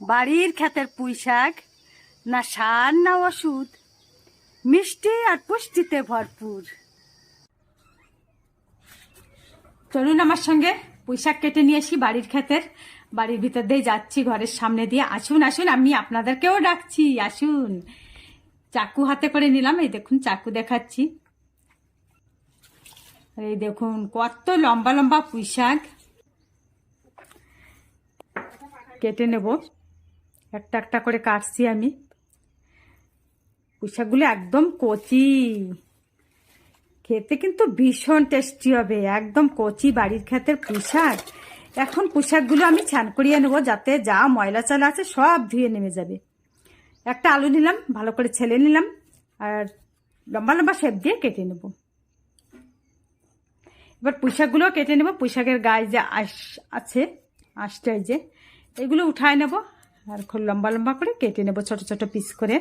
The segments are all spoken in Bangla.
বাড়ির ক্ষেতের পুঁই শাক না সার, না ওষুধ। মিষ্টি আর পুষ্টিতে ভরপুর। চলুন আমার সঙ্গে পুঁইশাক কেটে নিয়ে আসি বাড়ির ক্ষেতের। বাড়ির ভিতর দিয়ে যাচ্ছি, ঘরের সামনে দিয়ে। আসুন আসুন, আমি আপনাদেরকেও ডাকছি, আসুন। চাকু হাতে করে নিলাম, এই দেখুন, চাকু দেখাচ্ছি। এই দেখুন, কত লম্বা লম্বা পুঁইশাক। কেটে নেব। একটা একটা করে কাটছি আমি। পুঁইশাকগুলো একদম কচি। খেতে কিন্তু ভীষণ টেস্টি হবে, একদম কচি বাড়ির ক্ষেতের পুঁশাক। এখন পুঁশাকগুলো আমি ছান করিয়ে নেব যাতে যা ময়লা চালা আছে সব ধুয়ে নেমে যাবে। একটা আলু নিলাম, ভালো করে ছেলে নিলাম, আর লম্বা লম্বা শেপ দিয়ে কেটে নেব। এবার পুঁশাকগুলো কেটে নেব, পুঁশাকের গায়ে যে আঁশ আছে আঁশটাই যে, এগুলো উঠায় নেব। আর খুব লম্বা লম্বা করে কেটে নেব, ছোট ছোট পিস করে।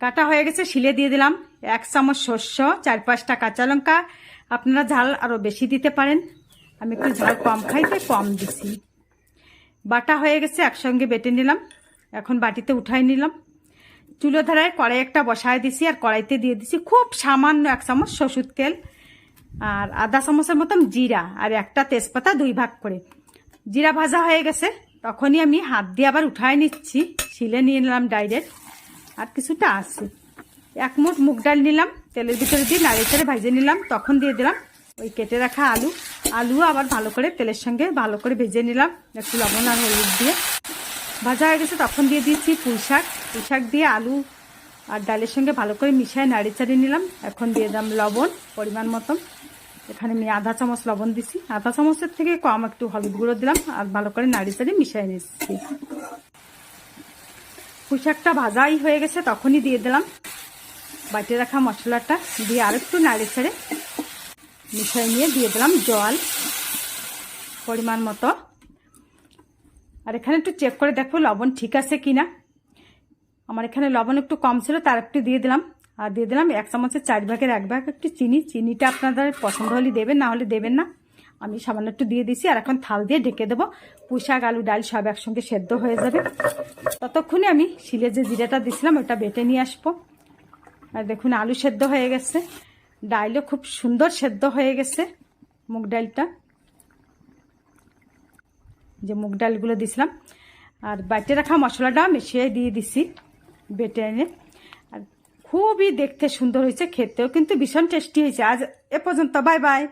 কাটা হয়ে গেছে, শিলে দিয়ে দিলাম এক চামচ শস্য চার পাঁচটা কাঁচা লঙ্কা। আপনারা ঝাল আরও বেশি দিতে পারেন। আমি একটু ঝাল কম খাই তাই কম দিছি। বাটা হয়ে গেছে, একসঙ্গে বেটে নিলাম। এখন বাটিতে উঠাই নিলাম। চুলো ধারায় কড়াই একটা বসায় দিছি আর কড়াইতে দিয়ে দিছি খুব সামান্য এক চামচ শ্বশুর তেল আর আধা চামচের মতন জিরা আর একটা তেজপাতা দুই ভাগ করে। জিরা ভাজা হয়ে গেছে, তখনই আমি হাত দিয়ে আবার উঠায় নিচ্ছি, শিলে নিয়ে নিলাম ডাইরেক্ট আর কিছুটা আছে। এক মুঠ মুগ ডাল নিলাম, তেলের ভিতরে দিয়ে নাড়িয়ে চেড়ে ভেজে নিলাম, তখন দিয়ে দিলাম ওই কেটে রাখা আলু। আলু আবার ভালো করে তেলের সঙ্গে ভালো করে ভেজে নিলাম, একটু লবণ আর হলুদ দিয়ে। ভাজা হয়ে গেছে, তখন দিয়ে দিয়েছি পুঁই শাক। পুঁই শাক দিয়ে আলু আর ডালের সঙ্গে ভালো করে মিশিয়ে নাড়ি চাড়িয়ে নিলাম। এখন দিয়ে দিলাম লবণ পরিমাণ মতন। এখানে আমি আধা চামচ লবণ দিছি। আধা চামচের থেকে কম একটু হলুদ গুঁড়ো দিলাম আর ভালো করে নাড়ি চাড়িয়ে মিশিয়ে নিচ্ছি। পুঁশাকটা ভাজাই হয়ে গেছে, তখনই দিয়ে দিলাম। বাটিয়ে রাখা মশলাটা দিয়ে আরেকটু নাড়ি ছেড়ে মিশিয়ে নিয়ে দিয়ে দিলাম জল পরিমাণ মতো। আর এখানে একটু চেক করে দেখো লবণ ঠিক আছে কি না আমার এখানে লবণ একটু কম ছিল, তার একটু দিয়ে দিলাম। আর দিয়ে দিলাম এক চামচের চার ভাগের এক ভাগ একটু চিনি। চিনিটা আপনাদের পছন্দ হলে দেবেন, না হলে দেবেন না। আমি সামান্য একটু দিয়ে দিছি আর এখন থাল দিয়ে ঢেকে দেবো। পুঁশাক আলু, ডাল সব একসঙ্গে সেদ্ধ হয়ে যাবে। ততক্ষণে আমি শিলে যে জিরাটা দিছিলাম, ওটা বেটে নিয়ে আসব। আর দেখুন, আলু সেদ্ধ হয়ে গেছে। ডালও খুব সুন্দর সেদ্ধ হয়ে গেছে মুগ ডালটা। যে মুগ ডালগুলো দিছিলাম। আর বাটে রাখা মশলাটা মিশিয়ে দিয়ে দিছি বেটে এনে। খুবই দেখতে সুন্দর হয়েছে খেতেও কিন্তু ভীষণ টেস্টি হয়েছে। আজ এ পর্যন্ত বাই বাই